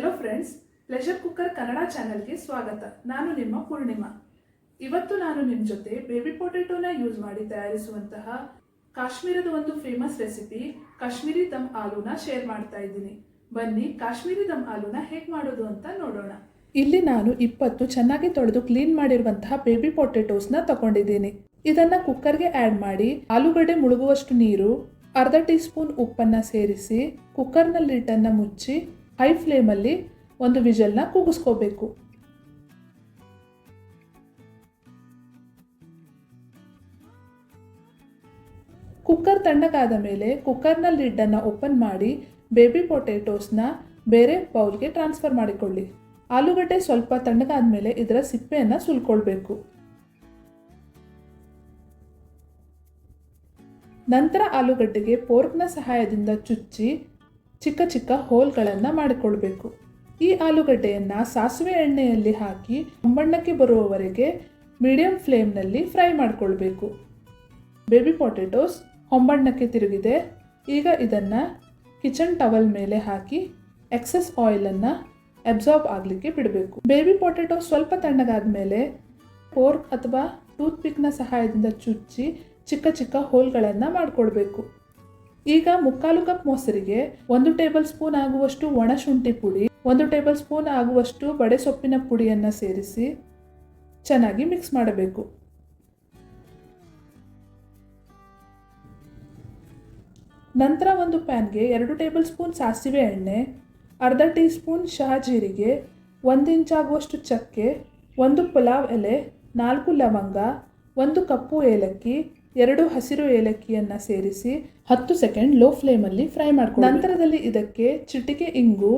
Hello friends pressure cooker Kannada ಚಾನೆಲ್ಗೆ ಸ್ವಾಗತ. ನಾನು ನಿಮ್ಮ ಪೂರ್ಣಿಮಾ. ಇವತ್ತು ನಾನು ನಿಮ್ಮ ಜೊತೆ ಬೇಬಿ ಪೊಟೆಟೋನ ಯೂಸ್ ಮಾಡಿ ತಯಾರಿಸುವಂತಹ ಕಾಶ್ಮೀರದ ಒಂದು ಫೇಮಸ್ ರೆಸಿಪಿ ಕಾಶ್ಮೀರಿ ದಮ್ ಆಲೂನ ಶೇರ್ ಮಾಡ್ತಾ ಇದ್ದೀನಿ. ಬನ್ನಿ, ಕಾಶ್ಮೀರಿ ದಮ್ ಆಲೂನ ಹೇಗೆ ಮಾಡೋದು ಅಂತ ನೋಡೋಣ. ಇಲ್ಲಿ ನಾನು ಇಪ್ಪತ್ತು ಚೆನ್ನಾಗಿ ತೊಳೆದು ಕ್ಲೀನ್ ಮಾಡಿರುವಂತಹ ಬೇಬಿ ಪೊಟೆಟೋಸ್ನ ತಗೊಂಡಿದ್ದೀನಿ. ಇದನ್ನ ಕುಕ್ಕರ್ಗೆ ಆ್ಯಡ್ ಮಾಡಿ ಆಲೂಗಡ್ಡೆ ಮುಳುಗುವಷ್ಟು ನೀರು, ಅರ್ಧ ಟೀ ಸ್ಪೂನ್ ಉಪ್ಪನ್ನು ಸೇರಿಸಿ ಕುಕ್ಕರ್ನ ಲಿಡ್ಡನ್ನು ಮುಚ್ಚಿ ಹೈ ಫ್ಲೇಮಲ್ಲಿ ಒಂದು ವಿಜಲ್ನ ಕೂಗಿಸ್ಕೋಬೇಕು. ಕುಕ್ಕರ್ ತಣ್ಣಗಾದ ಮೇಲೆ ಕುಕ್ಕರ್ನ ಲಿಡ್ಡನ್ನು ಓಪನ್ ಮಾಡಿ ಬೇಬಿ ಪೊಟೆಟೋಸ್ನ ಬೇರೆ ಬೌಲ್ಗೆ ಟ್ರಾನ್ಸ್ಫರ್ ಮಾಡಿಕೊಳ್ಳಿ. ಆಲೂಗಡ್ಡೆ ಸ್ವಲ್ಪ ತಣ್ಣಗಾದ ಮೇಲೆ ಇದರ ಸಿಪ್ಪೆಯನ್ನು ಸುಲ್ಕೊಳ್ಬೇಕು. ನಂತರ ಆಲೂಗಡ್ಡೆಗೆ ಪೋರ್ಕ್ನ ಸಹಾಯದಿಂದ ಚುಚ್ಚಿ ಚಿಕ್ಕ ಚಿಕ್ಕ ಹೋಲ್ಗಳನ್ನು ಮಾಡಿಕೊಳ್ಬೇಕು. ಈ ಆಲೂಗಡ್ಡೆಯನ್ನು ಸಾಸಿವೆ ಎಣ್ಣೆಯಲ್ಲಿ ಹಾಕಿ ಹೊಂಬಣ್ಣಕ್ಕೆ ಬರುವವರೆಗೆ ಮೀಡಿಯಂ ಫ್ಲೇಮ್ನಲ್ಲಿ ಫ್ರೈ ಮಾಡಿಕೊಳ್ಬೇಕು. ಬೇಬಿ ಪೊಟೇಟೋಸ್ ಹೊಂಬಣ್ಣಕ್ಕೆ ತಿರುಗಿದೆ. ಈಗ ಇದನ್ನು ಕಿಚನ್ ಟವಲ್ ಮೇಲೆ ಹಾಕಿ ಎಕ್ಸಸ್ ಆಯಿಲನ್ನು ಅಬ್ಸಾರ್ಬ್ ಆಗಲಿಕ್ಕೆ ಬಿಡಬೇಕು. ಬೇಬಿ ಪೊಟೆಟೊ ಸ್ವಲ್ಪ ತಣ್ಣಗಾದ ಮೇಲೆ ಫೋರ್ಕ್ ಅಥವಾ ಟೂತ್ ಪಿಕ್ನ ಸಹಾಯದಿಂದ ಚುಚ್ಚಿ ಚಿಕ್ಕ ಚಿಕ್ಕ ಹೋಲ್ಗಳನ್ನು ಮಾಡಿಕೊಳ್ಬೇಕು. ಈಗ ಮುಕ್ಕಾಲು ಕಪ್ ಮೊಸರಿಗೆ ಒಂದು ಟೇಬಲ್ ಸ್ಪೂನ್ ಆಗುವಷ್ಟು ಒಣ ಶುಂಠಿ ಪುಡಿ, ಒಂದು ಟೇಬಲ್ ಸ್ಪೂನ್ ಆಗುವಷ್ಟು ಬಡೆ ಸೊಪ್ಪಿನ ಪುಡಿಯನ್ನು ಸೇರಿಸಿ ಚೆನ್ನಾಗಿ ಮಿಕ್ಸ್ ಮಾಡಬೇಕು. ನಂತರ ಒಂದು ಪ್ಯಾನ್ಗೆ ಎರಡು ಟೇಬಲ್ ಸ್ಪೂನ್ ಸಾಸಿವೆ ಎಣ್ಣೆ, ಅರ್ಧ ಟೀ ಸ್ಪೂನ್ ಶಹಜೀರಿಗೆ ಒಂದು ಇಂಚಾಗುವಷ್ಟು ಚಕ್ಕೆ, ಒಂದು ಪುಲಾವ್ ಎಲೆ, ನಾಲ್ಕು ಲವಂಗ, ಒಂದು ಕಪ್ಪು ಏಲಕ್ಕಿ ಎರಡು ಹಸಿರು ಏಲಕ್ಕಿಯನ್ನು ಸೇರಿಸಿ ಹತ್ತು ಸೆಕೆಂಡ್ ಲೋ ಫ್ಲೇಮಲ್ಲಿ ಫ್ರೈ ಮಾಡ್ಕೊಂಡು ನಂತರದಲ್ಲಿ ಇದಕ್ಕೆ ಚಿಟಿಕೆ ಇಂಗು,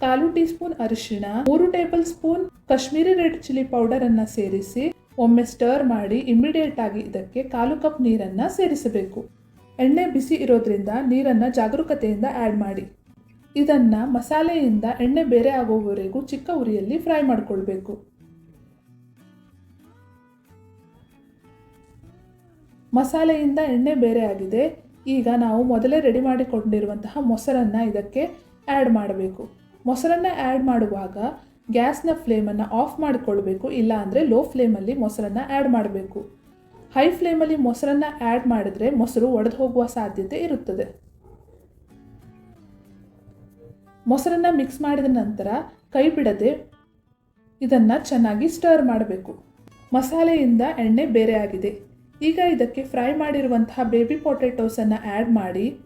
ಕಾಲು ಟೀ ಸ್ಪೂನ್ ಅರಿಶಿಣ, ಮೂರು table spoon Kashmiri red chilli ಪೌಡರನ್ನು ಸೇರಿಸಿ ಒಮ್ಮೆ ಸ್ಟರ್ ಮಾಡಿ ಇಮಿಡಿಯೇಟ್ ಆಗಿ ಇದಕ್ಕೆ ಕಾಲು ಕಪ್ ನೀರನ್ನು ಸೇರಿಸಬೇಕು. ಎಣ್ಣೆ ಬಿಸಿ ಇರೋದ್ರಿಂದ ನೀರನ್ನು ಜಾಗರೂಕತೆಯಿಂದ ಆ್ಯಡ್ ಮಾಡಿ. ಇದನ್ನು ಮಸಾಲೆಯಿಂದ ಎಣ್ಣೆ ಬೇರೆ ಆಗೋವರೆಗೂ ಚಿಕ್ಕ ಉರಿಯಲ್ಲಿ ಫ್ರೈ ಮಾಡಿಕೊಳ್ಬೇಕು. ಮಸಾಲೆಯಿಂದ ಎಣ್ಣೆ ಬೇರೆ ಆಗಿದೆ. ಈಗ ನಾವು ಮೊದಲೇ ರೆಡಿ ಮಾಡಿಕೊಂಡಿರುವಂತಹ ಮೊಸರನ್ನು ಇದಕ್ಕೆ ಆ್ಯಡ್ ಮಾಡಬೇಕು. ಮೊಸರನ್ನು ಆ್ಯಡ್ ಮಾಡುವಾಗ ಗ್ಯಾಸ್ನ ಫ್ಲೇಮನ್ನು ಆಫ್ ಮಾಡಿಕೊಳ್ಬೇಕು, ಇಲ್ಲ ಅಂದರೆ ಲೋ ಫ್ಲೇಮಲ್ಲಿ ಮೊಸರನ್ನು ಆ್ಯಡ್ ಮಾಡಬೇಕು. ಹೈ ಫ್ಲೇಮಲ್ಲಿ ಮೊಸರನ್ನು ಆ್ಯಡ್ ಮಾಡಿದ್ರೆ ಮೊಸರು ಒಡೆದು ಹೋಗುವ ಸಾಧ್ಯತೆ ಇರುತ್ತದೆ. ಮೊಸರನ್ನು ಮಿಕ್ಸ್ ಮಾಡಿದ ನಂತರ ಕೈ ಬಿಡದೆ ಇದನ್ನು ಚೆನ್ನಾಗಿ ಸ್ಟರ್ ಮಾಡಬೇಕು. ಮಸಾಲೆಯಿಂದ ಎಣ್ಣೆ ಬೇರೆ ಆಗಿದೆ. ಈಗ ಇದಕ್ಕೆ ಫ್ರೈ ಮಾಡಿರುವಂತಹ ಬೇಬಿ ಪೊಟೆಟೋಸನ್ನು ಆ್ಯಡ್ ಮಾಡಿ.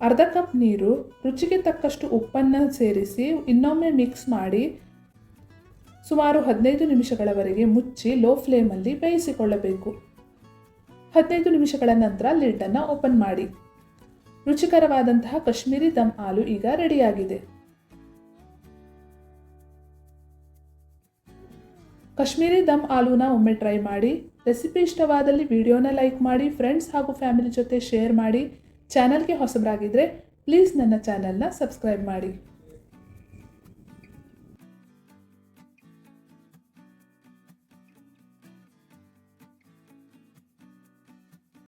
ಅರ್ಧ ಕಪ್ ನೀರು, ರುಚಿಗೆ ತಕ್ಕಷ್ಟು ಉಪ್ಪನ್ನು ಸೇರಿಸಿ ಇನ್ನೊಮ್ಮೆ ಮಿಕ್ಸ್ ಮಾಡಿ ಸುಮಾರು ಹದಿನೈದು ನಿಮಿಷಗಳವರೆಗೆ ಮುಚ್ಚಿ ಲೋ ಫ್ಲೇಮಲ್ಲಿ ಬೇಯಿಸಿಕೊಳ್ಳಬೇಕು. ಹದಿನೈದು ನಿಮಿಷಗಳ ನಂತರ ಲಿಡ್ಡನ್ನು ಓಪನ್ ಮಾಡಿ. ರುಚಿಕರವಾದಂತಹ ಕಾಶ್ಮೀರಿ ದಮ್ ಆಲೂ ಈಗ ರೆಡಿಯಾಗಿದೆ. ಕಾಶ್ಮೀರಿ ದಮ್ ಆಲೂನ ಒಮ್ಮೆ ಟ್ರೈ ಮಾಡಿ. ರೆಸಿಪಿ ಇಷ್ಟವಾದಲ್ಲಿ ವಿಡಿಯೋನ ಲೈಕ್ ಮಾಡಿ ಫ್ರೆಂಡ್ಸ್ ಹಾಗೂ ಫ್ಯಾಮಿಲಿ ಜೊತೆ ಶೇರ್ ಮಾಡಿ. ಚಾನಲ್ಗೆ ಹೊಸಬರಾಗಿದ್ದರೆ ಪ್ಲೀಸ್ ನನ್ನ ಚಾನಲ್ನ ಸಬ್ಸ್ಕ್ರೈಬ್ ಮಾಡಿ.